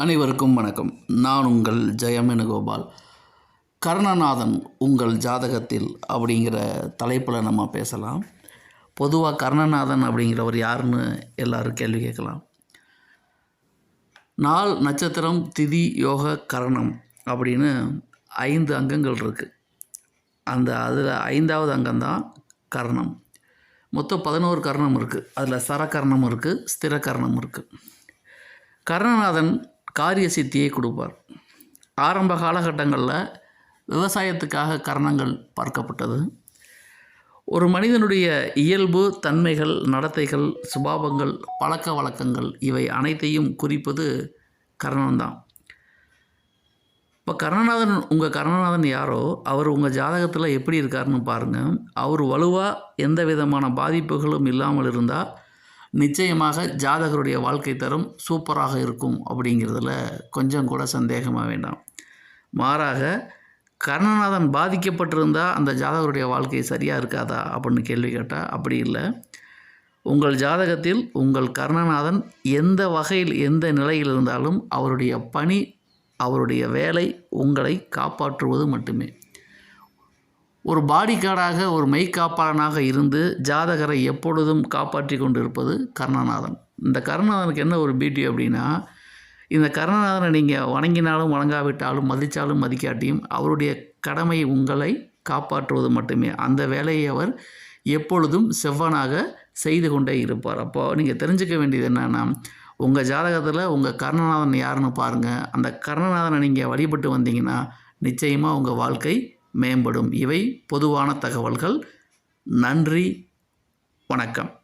அனைவருக்கும் வணக்கம். நான் உங்கள் ஜெயமேனுகோபால் கர்ணநாதன் உங்கள் ஜாதகத்தில் அப்படிங்கிற தலைப்பில் நம்ம பேசலாம். பொதுவாக கர்ணநாதன் அப்படிங்கிறவர் யாருன்னு எல்லாரும் கேள்வி கேட்கலாம். நாள் நட்சத்திரம் திதி யோக கரணம் அப்படின்னு ஐந்து அங்கங்கள் இருக்குது அந்த அதில் ஐந்தாவது அங்கம்தான் கரணம். மொத்தம் பதினோரு கரணம் இருக்குது அதில் சரக்கரணம் இருக்குது ஸ்திர இருக்குது கர்ணநாதன் காரிய சித்தியை கொடுப்பார். ஆரம்ப காலகட்டங்களில் விவசாயத்துக்காக கரணங்கள் பார்க்கப்பட்டது. ஒரு மனிதனுடைய இயல்பு தன்மைகள் நடத்தைகள் சுபாவங்கள் பழக்க வழக்கங்கள் இவை அனைத்தையும் குறிப்பது கர்ணன்தான் இப்போ கர்ணநாதன் உங்கள் கர்ணநாதன் யாரோ அவர் உங்கள் ஜாதகத்தில் எப்படி இருக்காருன்னு பாருங்கள் அவர் வலுவாக எந்த விதமான பாதிப்புகளும் இல்லாமல் இருந்தால் நிச்சயமாக ஜாதகருடைய வாழ்க்கை தரம் சூப்பராக இருக்கும் அப்படிங்கிறதுல கொஞ்சம் கூட சந்தேகமாக வேண்டாம். மாறாக கர்ணநாதன் பாதிக்கப்பட்டிருந்தால் அந்த ஜாதகருடைய வாழ்க்கை சரியாக இருக்காதா அப்படின்னு கேள்வி கேட்டால் அப்படி இல்லை. உங்கள் ஜாதகத்தில் உங்கள் கர்ணநாதன் எந்த வகையில் எந்த நிலையில் இருந்தாலும் அவருடைய பணி அவருடைய வேலை உங்களை காப்பாற்றுவது மட்டுமே. ஒரு பாடி கார்டாக ஒரு மெய்க்காப்பாளனாக இருந்து ஜாதகரை எப்பொழுதும் காப்பாற்றி கொண்டு இருப்பது கர்ணநாதன். இந்த கர்ணநாதனுக்கு என்ன ஒரு பியூட்டி அப்படின்னா இந்த கர்ணநாதனை நீங்கள் வணங்கினாலும் வணங்காவிட்டாலும் மதித்தாலும் மதிக்காட்டியும் அவருடைய கடமை உங்களை காப்பாற்றுவது மட்டுமே. அந்த வேலையை அவர் எப்பொழுதும் செவ்வனாக செய்து கொண்டே இருப்பார். அப்போது நீங்கள் தெரிஞ்சுக்க வேண்டியது என்னென்னா உங்கள் ஜாதகத்தில் உங்கள் கர்ணநாதன் யாருன்னு பாருங்கள் அந்த கர்ணநாதனை நீங்கள் வழிபட்டு வந்தீங்கன்னா நிச்சயமாக உங்கள் வாழ்க்கை மேம்படும். இவை பொதுவான தகவல்கள். நன்றி. வணக்கம்.